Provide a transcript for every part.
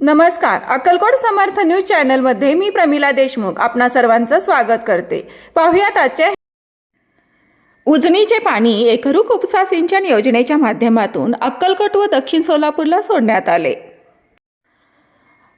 नमस्कार. अक्कलकोट समर्थ न्यूज चॅनलमध्ये मी प्रमिला देशमुख आपणा सर्वांचं स्वागत करते. पाहुयात आजच्या उजनीचे पाणी एकरूप उपसा सिंचन योजनेच्या माध्यमातून अक्कलकोट व दक्षिण सोलापूरला सोडण्यात आले.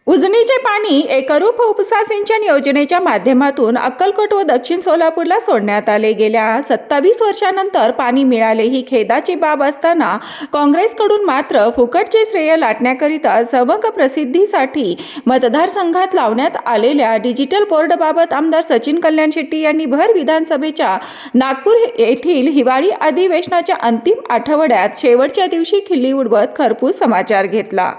उजनीचे पाणी एकरूप उपसा सिंचन योजनेच्या माध्यमातून अक्कलकोट व दक्षिण सोलापूरला सोडण्यात आले. गेल्या सत्तावीस वर्षानंतर पाणी मिळाले ही खेदाची बाब असताना काँग्रेसकडून मात्र फुकटचे श्रेय लाटण्याकरिता समक प्रसिद्धीसाठी मतदारसंघात लावण्यात आलेल्या डिजिटल बोर्डबाबत आमदार सचिन कल्याण शेट्टी यांनी भर विधानसभेच्या नागपूर येथील हिवाळी अधिवेशनाच्या अंतिम आठवड्यात शेवटच्या दिवशी खिल्ली उडवत खरपूस समाचार घेतला.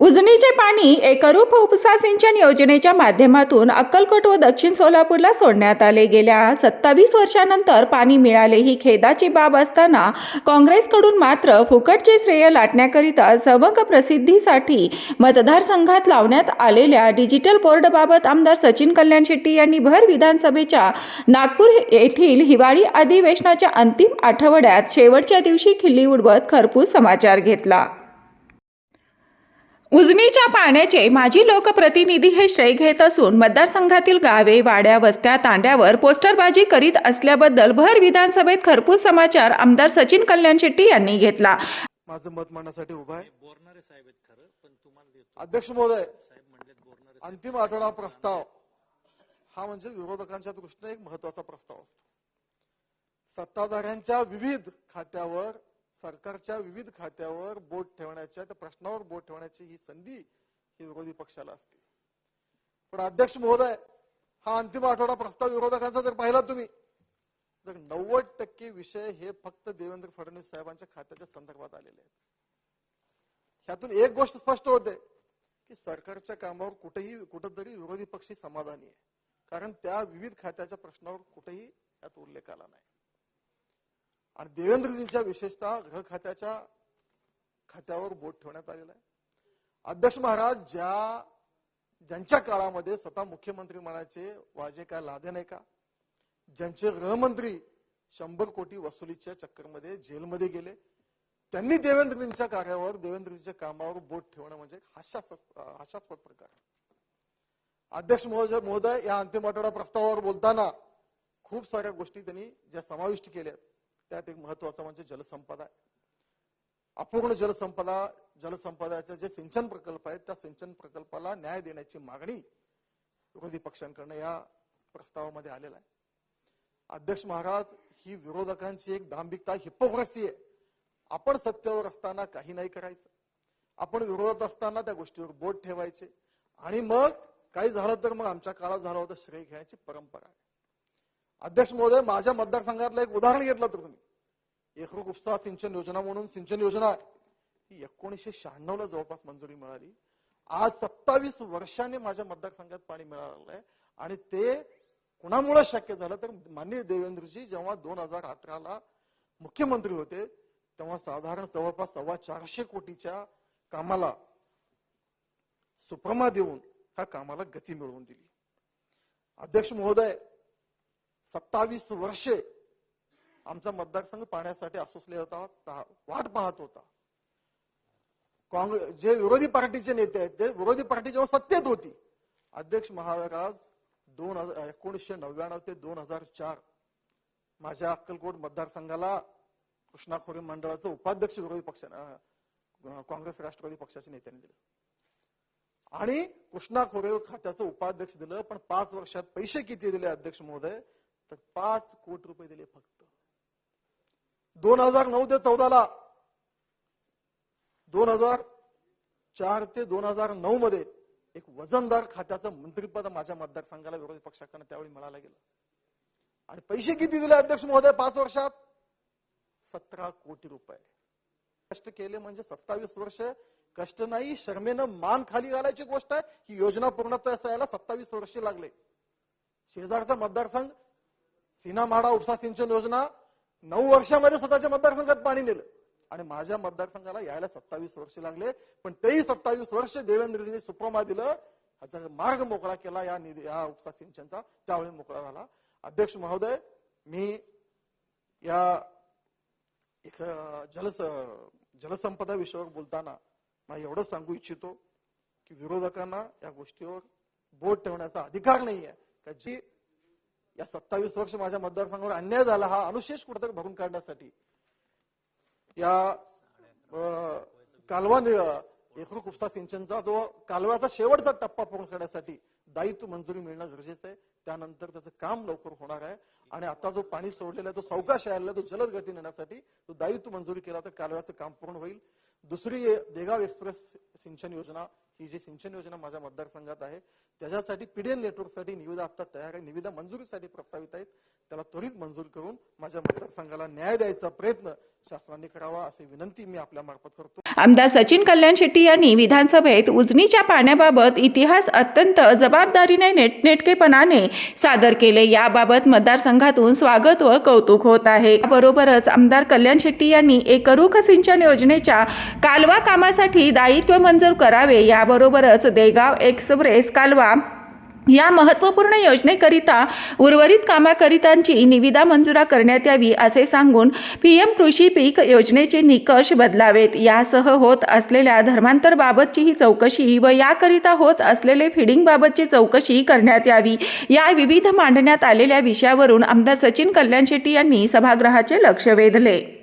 उजनीचे पाणी एकरूप उपसा सिंचन योजनेच्या माध्यमातून अक्कलकोट व दक्षिण सोलापूरला सोडण्यात आले. गेल्या सत्तावीस वर्षानंतर पाणी मिळाले ही खेदाची बाब असताना काँग्रेसकडून मात्र फुकटचे श्रेय लाटण्याकरिता समक प्रसिद्धीसाठी मतदारसंघात लावण्यात आलेल्या डिजिटल बोर्डबाबत आमदार सचिन कल्याण शेट्टी यांनी भर विधानसभेच्या नागपूर येथील हिवाळी अधिवेशनाच्या अंतिम आठवड्यात शेवटच्या दिवशी खिल्ली उडवत खरपूस समाचार घेतला. उजनीच्या पाण्याचे माजी लोकप्रतिनिधी हे श्रेय घेत असून मतदारसंघातील गावे वाड्या वस्त्या तांड्यावर पोस्टरबाजी करीत असल्याबद्दल भर विधानसभेत खरपूस समाचार आमदार सचिन कल्याण शेट्टी यांनी घेतला. माझं मत मांडण्यासाठी उभा आहे. बोरणारे साहेब आहेत खरं पण तुम्हाला देतो. अध्यक्ष महोदय अंतिम आठवडा प्रस्ताव. हा म्हणजे विरोधकांच्या दृष्टीने एक महत्त्वाचा प्रस्ताव असतो. सत्ताधाऱ्यांच्या विविध खात्यावर सरकारच्या विविध खात्यावर बोट ठेवण्याच्या त्या प्रश्नावर बोट ठेवण्याची ही संधी ही विरोधी पक्षाला असते. पण अध्यक्ष महोदय हा अंतिम आठवडा प्रस्ताव विरोधकांचा जर पाहिला तुम्ही तर नव्वद टक्के विषय हे फक्त देवेंद्र फडणवीस साहेबांच्या खात्याच्या संदर्भात आलेले आहेत. ह्यातून एक गोष्ट स्पष्ट होते की सरकारच्या कामावर कुठेही कुठंतरी विरोधी पक्षी समाधानी आहे. कारण त्या विविध खात्याच्या प्रश्नावर कुठेही यात उल्लेख आला नाही. आणि देवेंद्रजींच्या विशेषतः गृह खात्याच्या खात्यावर बोट ठेवण्यात आलेला आहे. अध्यक्ष महाराज ज्या ज्यांच्या काळामध्ये स्वतः मुख्यमंत्री म्हणायचे वाजे काय लादे नाही का? ज्यांचे गृहमंत्री शंभर कोटी वसुलीच्या चक्करमध्ये जेलमध्ये गेले त्यांनी देवेंद्रजींच्या कार्यावर देवेंद्रजींच्या कामावर बोट ठेवणं म्हणजे हास्यास्पद हास्यास्पद प्रकार. अध्यक्ष महोदय महोदय या अंतिम आठवडा प्रस्तावावर बोलताना खूप साऱ्या गोष्टी त्यांनी ज्या समाविष्ट केल्या त्यात एक महत्त्वाचा म्हणजे जलसंपदा आहे. अपूर्ण जलसंपदा जलसंपदाचे जे सिंचन प्रकल्प आहेत त्या सिंचन प्रकल्पाला न्याय देण्याची मागणी विरोधी पक्षांकडनं या प्रस्तावामध्ये आलेला आहे. अध्यक्ष महाराज ही विरोधकांची एक दांभिकता हिपोक्रसी आहे. आपण सत्तेवर असताना काही नाही करायचं. आपण विरोधात असताना त्या गोष्टीवर बोट ठेवायचे. आणि मग काही झालं तर मग आमच्या काळात झालं होतं श्रेय घेण्याची परंपरा आहे. अध्यक्ष महोदय माझ्या मतदारसंघातलं एक उदाहरण घेतलं तर तुम्ही. एकरूप उपसा सिंचन योजना म्हणून सिंचन योजना ही एकोणीसशे शहाण्णव ला जवळपास मंजुरी मिळाली. आज सत्तावीस वर्षाने माझ्या मतदारसंघात पाणी मिळालंय आणि ते कुणामुळे शक्य झालं तर माननीय देवेंद्रजी जेव्हा दोन हजार अठराला मुख्यमंत्री होते तेव्हा साधारण जवळपास सव्वा चारशे कोटीच्या कामाला सुप्रमा देऊन ह्या कामाला गती मिळवून दिली. अध्यक्ष महोदय सत्तावीस वर्षे आमचा मतदारसंघ पाण्यासाठी असोसले होता वाट पाहत होता. काँग्रेस जे विरोधी पार्टीचे नेते आहेत ते विरोधी पार्टी जेव्हा सत्तेत होती. अध्यक्ष महाराज दोन हजार एकोणीसशे नव्याण्णव ते दोन हजार चार माझ्या अक्कलकोट मतदारसंघाला कृष्णा खोरे मंडळाचं उपाध्यक्ष विरोधी पक्ष काँग्रेस राष्ट्रवादी पक्षाच्या नेत्याने दिलं. आणि कृष्णा खोरे खात्याचं उपाध्यक्ष दिलं पण पाच वर्षात पैसे किती दिले अध्यक्ष महोदय? तर पाच कोटी रुपये दिले फक्त. दोन हजार नऊ ते चौदाला दोन हजार चार ते दोन हजार नऊ मध्ये एक वजनदार खात्याचं मंत्रीपद माझ्या मतदारसंघाला विरोधी पक्षाकडनं त्यावेळी मिळालं गेलं. आणि पैसे किती दिले अध्यक्ष महोदय पाच वर्षात? सतरा कोटी रुपये. कष्ट केले म्हणजे सत्तावीस वर्ष कष्ट नाही शर्मेनं मान खाली घालायची गोष्ट आहे. ही योजना पूर्णत्व असायला सत्तावीस वर्ष लागले. शेजारचा मतदारसंघ सीनामाडा उपसा सिंचन योजना नऊ वर्षामध्ये स्वतःच्या मतदारसंघात पाणी नेलं. आणि माझ्या मतदारसंघाला यायला सत्तावीस वर्ष लागले. पण तेही सत्तावीस वर्ष देवेंद्रजींनी सुप्रमा दिलं. ह्याचा मार्ग मोकळा केला. या निधी या उपसा सिंचनचा त्यावेळी मोकळा झाला. अध्यक्ष महोदय मी या एक जलस जलसंपदा विषयावर बोलताना मला एवढं सांगू इच्छितो की विरोधकांना या गोष्टीवर बोट ठेवण्याचा अधिकार नाही आहे का जी या सत्तावीस वर्ष माझ्या मतदारसंघावर अन्याय झाला हा अनुशेष कुठेतरी भरून काढण्यासाठी. या कालवा एकरू उपसा सिंचनचा जो कालव्याचा शेवटचा टप्पा पूर्ण करण्यासाठी दायित्व मंजुरी मिळणं गरजेचं आहे. त्यानंतर त्याचं काम लवकर होणार आहे. आणि आता जो पाणी सोडलेला आहे तो सावकाश यायला तो जलद गती नेण्यासाठी तो दायित्व मंजुरी केला तर कालव्याचं काम पूर्ण होईल. दुसरी देगाव एक्सप्रेस सिंचन योजना ही जी सिंचन योजना माझ्या मतदारसंघात आहे त्याच्यासाठी पीडीएन नेटवर्कसाठी निविदा आता तयार आहे. निविदा मंजुरीसाठी प्रस्तावित आहेत. त्याला त्वरित मंजूर करून माझ्या मतदारसंघाला न्याय द्यायचा प्रयत्न शासनाने करावा अशी विनंती मी आपल्या मार्फत करतो. आमदार सचिन कल्याण शेट्टी यांनी विधानसभेत उजनीच्या पाण्याबाबत इतिहास अत्यंत जबाबदारीने नेटनेटकेपणाने सादर केले. याबाबत मतदारसंघातून स्वागत व कौतुक होत आहे. बरोबरच आमदार कल्याण शेट्टी यांनी एकरूख सिंचन योजनेच्या कालवा कामासाठी दायित्व मंजूर करावे. या याबरोबरच देगाव एक्सप्रेस कालवा या महत्त्वपूर्ण योजनेकरिता उर्वरित कामाकरितांची निविदा मंजुरा करण्यात यावी असे सांगून पी एम कृषी पीक योजनेचे निकष बदलावेत. यासह होत असलेल्या धर्मांतरबाबतचीही चौकशी व याकरिता होत असलेले फिडिंगबाबतची चौकशी करण्यात यावी. या विविध मांडण्यात आलेल्या विषयावरून आमदार सचिन कल्याण शेट्टी यांनी सभागृहाचे लक्ष वेधले.